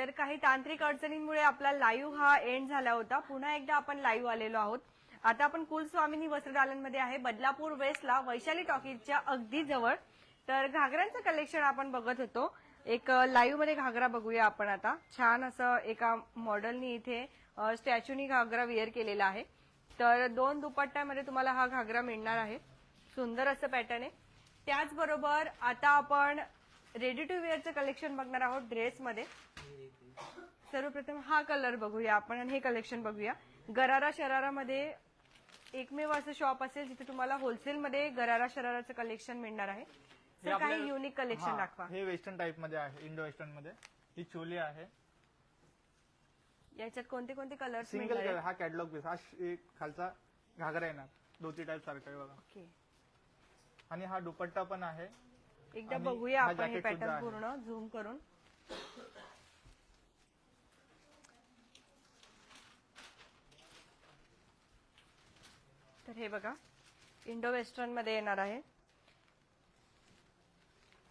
तर काही तांत्रिक अडचणींमुळे आपला लाईव्ह हा एंड झाला होता. पुन्हा एकदा आपण लाईव्ह आलेलो आहोत. आता आपण कुलस्वामिनी वस्त्रदालनमध्ये आहे. बदलापूर वेस्टला वैशाली टॉकीजच्या अगदी जवळ. तर घागरांचं कलेक्शन आपण बघत होतो. एक लाईव्हमध्ये घागरा बघूया आपण आता. छान असं एका मॉडेलनी इथे स्टॅच्यूनी घागरा वेअर केलेला आहे. तर दोन दुपट्ट्यामध्ये तुम्हाला हा घागरा मिळणार आहे. सुंदर असं पॅटर्न आहे. त्याचबरोबर आता आपण रेडी टू वेअरचं कलेक्शन बघणार आहोत ड्रेसमध्ये सर्वप्रथम हा कलर बघूया आपण आणि हे कलेक्शन बघूया. गरारा शरारामध्ये एकमेव असं शॉप असेल जिथे तुम्हाला होलसेलमध्ये गरारा शराराचं कलेक्शन मिळणार आहे. हे तर काही युनिक कलेक्शन हा, दाखवा. हे वेस्टर्न टाइपमध्ये आहे इंडो वेस्टर्नमध्ये. ही चोली आहे. याच्यात कोणते कोणते कलर्स सिंगल मिळणार कलर आहेत? हा कॅटलॉग पीस हा श- एक खालचा घागरा येणार. धोती टाइप सारखा आहे बघा. ओके आणि हा दुपट्टा पण आहे. एकदा आणि बघूया हा आपण हे jacket सुद्धा पॅटर्न आहे. पूर्ण झूम करून. तर हे बघा. इंडो वेस्टर्नमध्ये येणार आहे.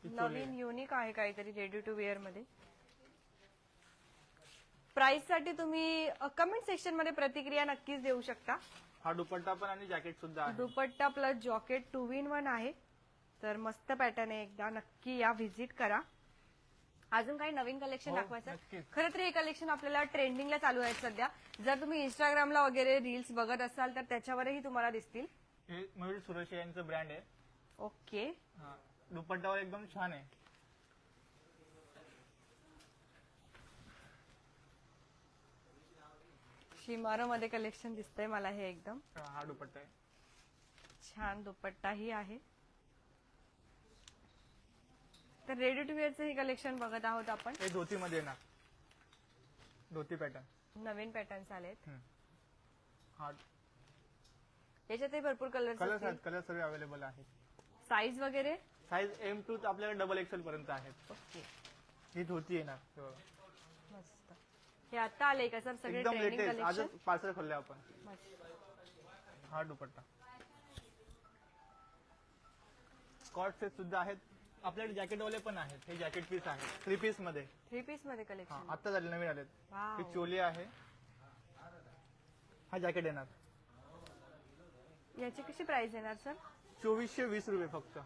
नवीन. युनिक आहे काहीतरी रेडी टू वेअरमध्ये. प्राइससाठी तुम्ही कमेंट सेक्शनमध्ये प्रतिक्रिया नक्कीच देऊ शकता. हा दुपट्टा पण आणि जॅकेट सुद्धा आहे. Dupatta plus jacket two in one आहे. तर मस्त पॅटर्न आहे एकदा. नक्की या व्हिजिट करा. अजून काही नवीन कलेक्शन हो, दाखवायचं. खरं तर हे कलेक्शन आपल्याला ट्रेंडिंगला चालू आहेत सध्या. जर तुम्ही इंस्टाग्रामला वगैरे रील्स बघत असाल तर त्याच्यावरही तुम्हाला दिसतील. हे मयूर सुरेश यांचं ब्रँड आहे. ओके. हा. दुपट्टावर एकदम छान आहे. शिमारो मध्ये कलेक्शन दिसतंय मला हे एकदम. हा हा दुपट्टा आहे. छान दुपट्टाही आहे. तर रेडी टू वेअरचं हे कलेक्शन बघत आहोत आपण. हे धोती मध्ये येणार धोती पॅटर्न नवीन पॅटर्न्स आलेत. हा याच्यातही भरपूर कलर्स कलर आहेत कलर सर्व अवेलेबल आहेत. साईज वगैरे? साईज एम टू आपल्याला डबल एक्सेल पर्यंत आहेत. ओके. ही धोती येणार हे बघा. मस्त. हे आता आले का सर? सगळे एकदम ट्रेंडिंग लेटेस्ट कलेक्शन आजच पार्सल खोलले आपण. हा दुपट्टा. स्कॉट सेट सुद्धा आहेत. आपल्याकडे जॅकेट वाले पण आहेत. हे जॅकेट पीस आहे. थ्री पीसमध्ये. थ्री पीसमध्ये हा कलेक्शन आता झाले नवीन आलेत. वाव. ही चोली आहे. हा जॅकेट येणार. याची कशी प्राइस येणार सर चोवीसशे वीस रुपये फक्त.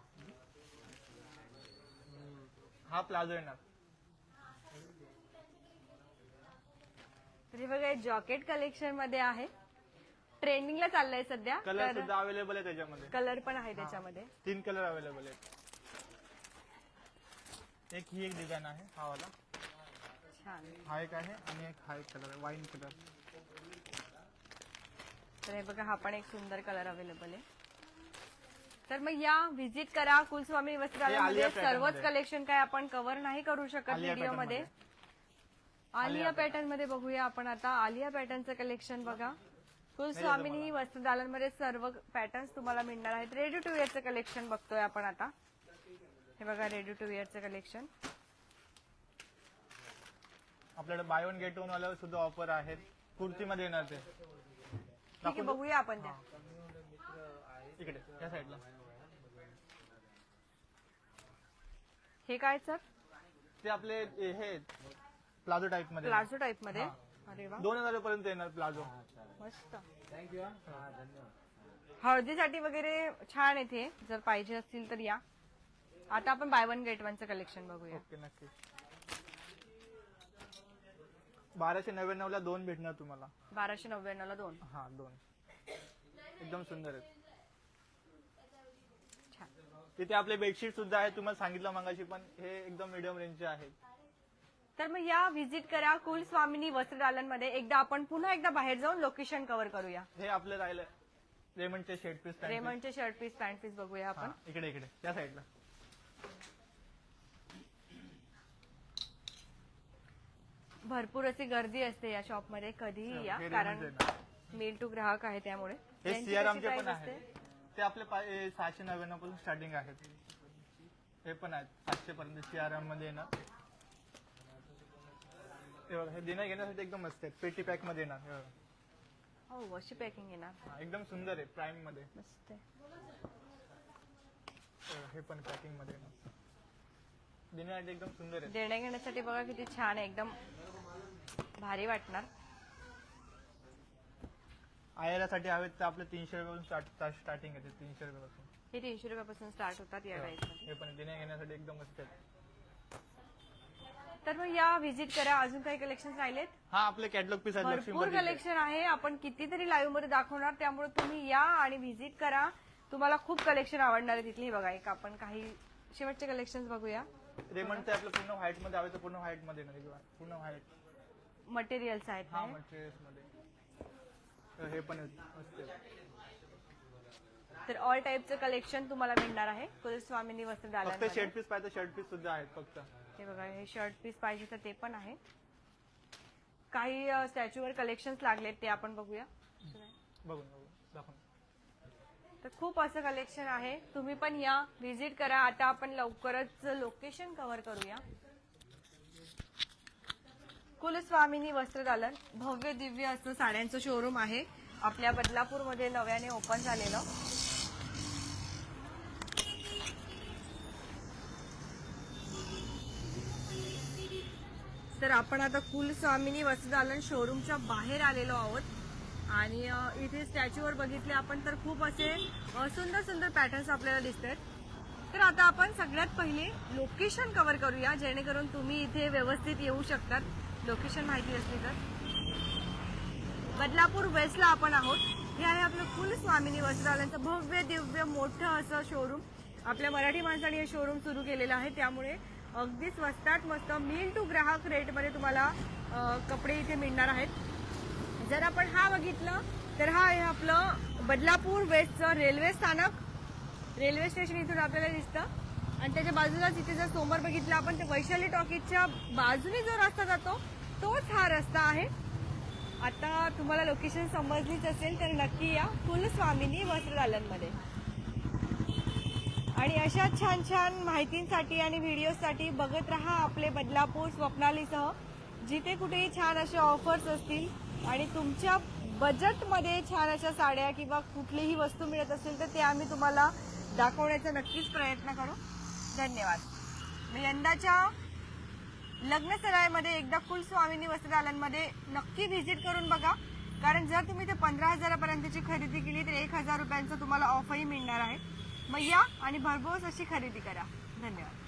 हा प्लाझो येणार. तरी बघा जॉकेट कलेक्शनमध्ये आहे. ट्रेंडिंगला चाललंय सध्या. कलर सुद्धा अवेलेबल आहे त्याच्यामध्ये. कलर पण आहे त्याच्यामध्ये. तीन कलर अवेलेबल आहेत. एक ही एक डिझाईन आहे हा वाला. छान. हा एक आहे आणि एक हा एक कलर आहे वाईन कलर तर हे बघा हा पण एक सुंदर कलर अवेलेबल आहे. तर मग या व्हिजिट करा कुलस्वामी वस्त्रालयामध्ये सर्वच. कलेक्शन काय आपण कव्हर नाही करू शकत आलिया व्हिडिओ pattern मध्ये. मध्ये. आलिया पॅटर्नमध्ये बघूया आपण आता. आलिया पॅटर्नचं कलेक्शन बघा. कुलस्वामिनी वस्त्रदालनमध्ये सर्व पॅटर्न्स तुम्हाला मिळणार आहेत. रेडी टू वेअरचं कलेक्शन बघतोय आपण आता. हे बघा रेडी टू वेअरचं कलेक्शन आपल्याकडे बाय वन गेट वन वाल्यावर सुद्धा ऑफर आहेत. कुर्तीमध्ये येणार ते. ठीक आहे बघूया आपण त्या. इकडे या साईडला. हे काय सर? ते आपले हे प्लाझो टाइपमध्ये प्लाझो टाईपमध्ये हा. अरे वा. दोन हजार पर्यंत येणार प्लाझो. मस्त. हळदीसाठी वगैरे छान येते जर पाहिजे असतील तर या. आता आपण बाय वन गेट वनचं कलेक्शन बघूया. ओके नक्की. बाराशे नव्याण्णव ला दोन भेटणार तुम्हाला. बाराशे नव्याण्णव ला दोन. हा दोन. एकदम सुंदर आहेत. छान. तिथे आपले बेडशीट सुद्धा आहेत तुम्हाला सांगितलं मगाशी पण हे एकदम मिडियम रेंजचे आहेत. तर मग या व्हिजिट करा कुल स्वामिनी वस्त्रदालनमध्ये एकदा आपण पुन्हा एकदा बाहेर जाऊन लोकेशन कव्हर करूया. हे आपलं राहिलं रेमंडचे शेड पीस रेमंडचे शर्ट पीस पॅन्ट पीस बघूया आपण. इकडे इकडे. त्या साईडला भरपूर अशी गर्दी असते या शॉपमध्ये कधीही या कारण ना. मेल टू ग्राहक आहे त्यामुळे. हे त्यांची पण price आहेत? ते आपले पा- हे सहाशे नव्याण्णवपासून स्टार्टिंग आहेत हे पण आहेत. सातशे पर्यंत सियाराममध्ये येणार. हे बघा, हे देण्या घेण्यासाठी एकदम मस्त आहे पेटी पॅकमध्ये येणार हे बघा. हो अशी पॅकिंग येणार. हा, एकदम सुंदर आहे प्राइममध्ये. मस्त आहे. हे बघा, हे पण पॅकिंगमध्ये येणार. देण्यासाठी एकदम सुंदर आहे देण्या घेण्यासाठी बघा किती छान आहे एकदम भारी वाटणार. आयरासाठी हवेत तर आपलं तीनशे रुपयापासून स्टार्ट स्टार्टिंग आहे तीनशे रुपयापासून. हे तीनशे रुपयापासून स्टार्ट होतात या हे. पण देण्या घेण्यासाठी एकदम मस्त आहे तर मग या व्हिजिट करा अजून काही कलेक्शन राहिलेत? हा आपले कॅटलॉग पीस आहेत भरपूर कलेक्शन आहे आपण कितीतरी लाईव्हमध्ये दाखवणार त्यामुळे तुम्ही या आणि व्हिजिट करा. तुम्हाला खूप कलेक्शन आवडणार आहे तिथली बघा एक आपण काही शेवटचे कलेक्शन बघूया. रेमंड ते आपलं पूर्ण व्हाईटमध्ये हवे तर पूर्ण व्हाईटमध्ये येणार आहे. पूर्ण व्हाईट मटेरियल्स आहेत हा हे. मटेरियल्समध्ये तर हे पण आहे. तर ऑल टाईपचं कलेक्शन तुम्हाला मिळणार आहे कुलस्वामिनी वस्त्र फक्त दालनामध्ये. शर्ट पीस पाहिजे शर्ट पीस सुद्धा आहेत फक्त हे बघा हे शर्ट पीस पाहिजे तर ते पण आहे काही स्टॅच्यूवर कलेक्शन लागलेत ते आपण बघूया बघून बघून दाखवून तर खूप असं कलेक्शन आहे. तुम्ही पण या. व्हिजिट करा. आता आपण लवकरच लोकेशन कव्हर करूया. कुलस्वामिनी वस्त्रदालन. भव्य दिव्य असं साड्यांचं शोरूम आहे. आपल्या बदलापूरमध्ये नव्याने ओपन झालेलं. तर आपण आता कुलस्वामिनी वस्त्रदालन शोरूमच्या बाहेर आलेलो आहोत. आणि इथे स्टॅच्यूवर बघितले आपण तर खूप असे सुंदर सुंदर पॅटर्न्स आपल्याला दिसत आहेत तर आता आपण सगळ्यात पहिले लोकेशन कव्हर करूया जेणेकरून तुम्ही इथे व्यवस्थित येऊ शकतात. लोकेशन माहिती असली तर. बदलापूर वेस्टला आपण आहोत. हे आहे आपलं कुलस्वामिनी वस्त्रालयांचं भव्य दिव्य मोठं असं शोरूम आपल्या मराठी माणसाने हे शोरूम सुरू केलेलं आहे. त्यामुळे अगदी स्वस्तात मस्त मिल टू ग्राहक रेटमध्ये तुम्हाला कपडे इथे मिळणार आहेत. जर आपण हा बघितलं तर हा आहे आपलं बदलापूर वेस्टचं रेल्वे स्थानक. रेल्वे स्टेशन इथून आपल्याला दिसतं. आणि त्याच्या बाजूलाच इथे जर समोर बघितलं आपण तर वैशाली टॉकीजच्या बाजूने जो रस्ता जातो तोच हा रस्ता आहे. आता तुम्हाला लोकेशन समजलीच असेल तर नक्की या कुलस्वामिनी वस्त्रदालनमध्ये. आणि अशा छान छान माहितींसाठी आणि व्हिडिओसाठी बघत राहा आपले बदलापूर स्वप्नालीसह. जिथे कुठेही छान असे ऑफर्स असतील आणि तुमच्या बजेटमध्ये छान अशा साड्या किंवा कुठलीही वस्तू मिळत असेल तर ते आम्ही तुम्हाला दाखवण्याचा नक्कीच प्रयत्न करू. धन्यवाद. मी यंदाच्या लग्न सरायमध्ये एकदा कुलस्वामिनी वस्त्रदालनमध्ये नक्की व्हिजिट करून बघा. कारण जर तुम्ही ते पंधरा हजारापर्यंतची खरेदी केली तर एक हजार रुपयांचं तुम्हाला ऑफरही मिळणार आहे. मग या आणि भरघोस अशी खरेदी करा. धन्यवाद.